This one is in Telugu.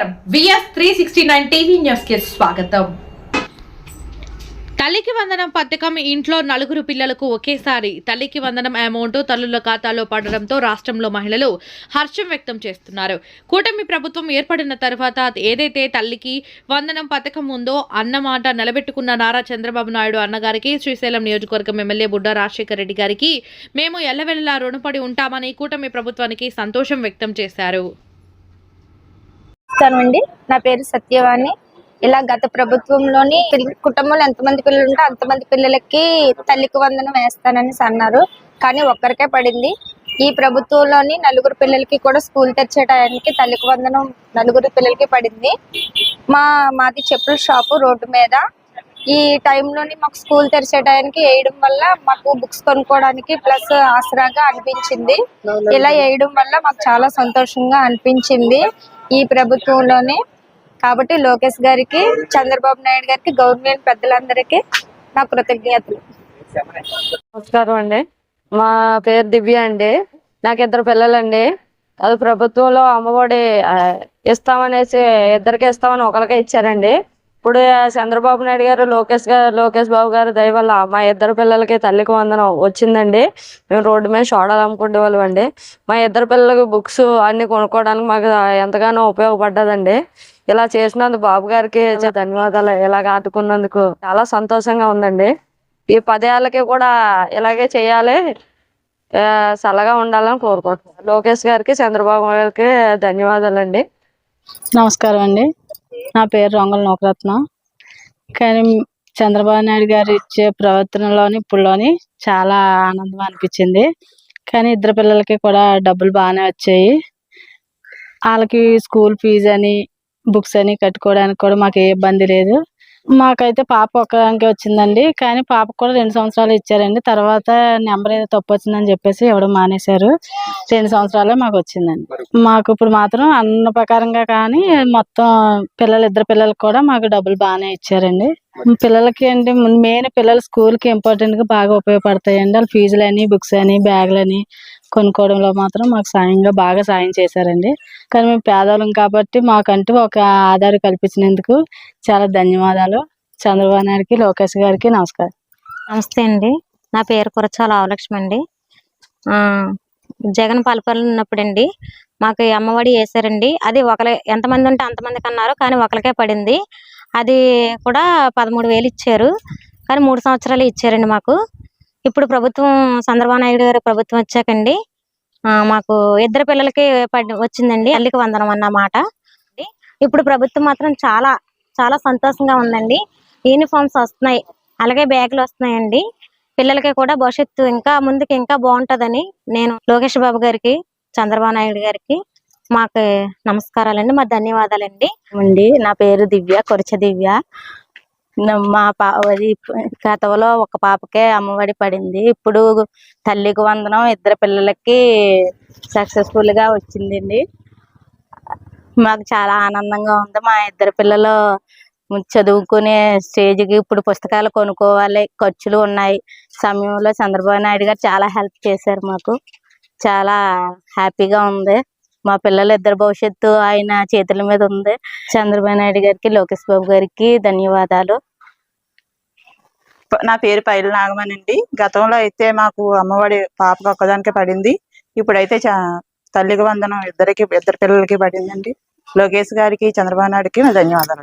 నమస్కారం. VS three sixty nine TV న్యూస్కి స్వాగతం. తల్లికి వందనం పథకం ఇంట్లో నలుగురు పిల్లలకు ఒకేసారి తల్లికి వందనం అమౌంట్ తల్లుల ఖాతాలో పడడంతో రాష్ట్రంలో మహిళలు హర్షం వ్యక్తం చేస్తున్నారు. కూటమి ప్రభుత్వం ఏర్పడిన తర్వాత ఏదైతే తల్లికి వందనం పథకం ఉందో అన్నమాట నిలబెట్టుకున్న నారా చంద్రబాబు నాయుడు అన్నగారికి శ్రీశైలం నియోజకవర్గం ఎమ్మెల్యే బుడ్డ రాజశేఖర రెడ్డి గారికి మేము ఎల్లవెల్లలా రుణపడి ఉంటామని కూటమి ప్రభుత్వానికి సంతోషం వ్యక్తం చేశారు. నమస్కారం నా పేరు సత్యవాణి. ఇలా గత ప్రభుత్వంలోని కుటుంబంలో ఎంతమంది పిల్లలు ఉంటే అంతమంది పిల్లలకి తల్లికి వందనం వేస్తానని అన్నారు కానీ ఒక్కరికే పడింది. ఈ ప్రభుత్వంలోని నలుగురు పిల్లలకి కూడా స్కూల్ తెచ్చే టయానికి తల్లికి వందనం నలుగురు పిల్లలకి పడింది. మా మాది చెప్పుల షాపు రోడ్డు మీద. ఈ టైంలోని మాకు స్కూల్ తెరిచే టయానికి వేయడం వల్ల మాకు బుక్స్ కొనుక్కోవడానికి ప్లస్ ఆసరాగా అనిపించింది. ఇలా వేయడం వల్ల మాకు చాలా సంతోషంగా అనిపించింది. ఈ ప్రభుత్వంలోనే. కాబట్టి లోకేష్ గారికి చంద్రబాబు నాయుడు గారికి గవర్నమెంట్ పెద్దలందరికీ నా కృతజ్ఞతలు. నమస్కారం అండి. మా పేరు దివ్య అండి. నాకు ఇద్దరు పిల్లలండి. అది ప్రభుత్వంలో అమ్మఒడి ఇస్తామనేసి ఇద్దరికి ఇస్తామని ఒకరికే ఇచ్చారండి. ఇప్పుడు చంద్రబాబు నాయుడు గారు లోకేష్ గారు లోకేష్ బాబు గారు దయ వల్ల మా ఇద్దరు పిల్లలకి తల్లికి వందనం వచ్చిందండి. మేము రోడ్డు మీద సోడాలు అమ్ముకునే వాళ్ళం అండి. మా ఇద్దరు పిల్లలకి బుక్స్ అన్ని కొనుక్కోవడానికి మాకు ఎంతగానో ఉపయోగపడ్డదండి. ఇలా చేసినందుకు బాబు గారికి ధన్యవాదాలు. ఇలాగ ఆదుకున్నందుకు చాలా సంతోషంగా ఉందండి. ఈ పదేళ్ళకి కూడా ఇలాగే చేయాలి. చల్లగా ఉండాలని కోరుకుంటున్నాను. లోకేష్ గారికి చంద్రబాబు గారికి ధన్యవాదాలండి. నమస్కారం అండి. నా పేరు రంగుల నూకరత్నం. కానీ చంద్రబాబు నాయుడు గారు ఇచ్చే ప్రవర్తనలోని ఇప్పుడులోని చాలా ఆనందం అనిపించింది. కానీ ఇద్దరు పిల్లలకి కూడా డబ్బులు బాగానే వచ్చాయి. వాళ్ళకి స్కూల్ ఫీజు అని బుక్స్ అని కట్టుకోవడానికి కూడా మాకు ఏ ఇబ్బంది లేదు. మాకైతే పాప ఒక్కదానికే వచ్చిందండి. కానీ పాపకు కూడా రెండు సంవత్సరాలు ఇచ్చారండి. తర్వాత నెంబర్ ఏదో తప్పు వచ్చిందని చెప్పేసి ఇవ్వడం మానేశారు. రెండు సంవత్సరాలే మాకు వచ్చిందండి. మాకు ఇప్పుడు మాత్రం అన్న ప్రకారంగా కానీ మొత్తం పిల్లలు ఇద్దరు పిల్లలకి కూడా మాకు డబ్బులు బాగానే ఇచ్చారండి. పిల్లలకి అంటే మెయిన్ పిల్లలు స్కూల్కి ఇంపార్టెంట్ బాగా ఉపయోగపడతాయండి. వాళ్ళ ఫీజులు అని బుక్స్ అని బ్యాగులు అని కొనుక్కోవడంలో మాత్రం మాకు సాయంగా బాగా సాయం చేశారండి. కానీ మేము పేదవాళ్ళం కాబట్టి మాకంటూ ఒక ఆధార్ కల్పించినందుకు చాలా ధన్యవాదాలు. చంద్రబాబు నాయుడుకి లోకేష్ గారికి నమస్కారం. నమస్తే అండి. నా పేరు కురచాల ఆవలక్ష్మి అండి. జగన్ పాలపల్లి ఉన్నప్పుడండి మాకు అమ్మఒడి వేసారండి అది ఒకరి ఎంతమంది ఉంటే అంతమందికి అన్నారు కానీ ఒకరికే పడింది. అది కూడా పదమూడు వేలు ఇచ్చారు. కానీ మూడు సంవత్సరాలు ఇచ్చారండి మాకు. ఇప్పుడు ప్రభుత్వం చంద్రబాబు నాయుడు గారి ప్రభుత్వం వచ్చాకండి. మాకు ఇద్దరు పిల్లలకి పడి వచ్చిందండి. తల్లికి వందనం అన్నమాట. ఇప్పుడు ప్రభుత్వం మాత్రం చాలా చాలా సంతోషంగా ఉందండి. యూనిఫామ్స్ వస్తున్నాయి. అలాగే బ్యాగులు వస్తున్నాయండి. పిల్లలకి కూడా భవిష్యత్తు ఇంకా ముందుకు ఇంకా బాగుంటదని నేను లోకేష్ బాబు గారికి చంద్రబాబు నాయుడు గారికి మాకు నమస్కారాలండి. మా ధన్యవాదాలండి. అండి నా పేరు దివ్య కొరచ దివ్య. మా పా గతంలో ఒక పాపకే అమ్మఒడి పడింది. ఇప్పుడు తల్లికి వందనం ఇద్దరు పిల్లలకి సక్సెస్ఫుల్గా వచ్చింది వచ్చిందండి. మాకు చాలా ఆనందంగా ఉంది. మా ఇద్దరు పిల్లలు చదువుకునే స్టేజ్కి ఇప్పుడు పుస్తకాలు కొనుక్కోవాలి. ఖర్చులు ఉన్నాయి. సమయంలో చంద్రబాబు నాయుడు గారు చాలా హెల్ప్ చేశారు మాకు. చాలా హ్యాపీగా ఉంది. మా పిల్లల ఇద్దరు భవిష్యత్తు ఆయన చేతుల మీద ఉంది. చంద్రబాబు నాయుడు గారికి లోకేష్ బాబు గారికి ధన్యవాదాలు. నా పేరు పైల నాగమని అండి గతంలో అయితే మాకు అమ్మఒడి పాపకు ఒక్కదానికే పడింది. ఇప్పుడైతే తల్లికి వందనం ఇద్దరికి ఇద్దరు పిల్లలకి పడిందండి. లోకేష్ గారికి చంద్రబాబు నాయుడికి నా ధన్యవాదాలు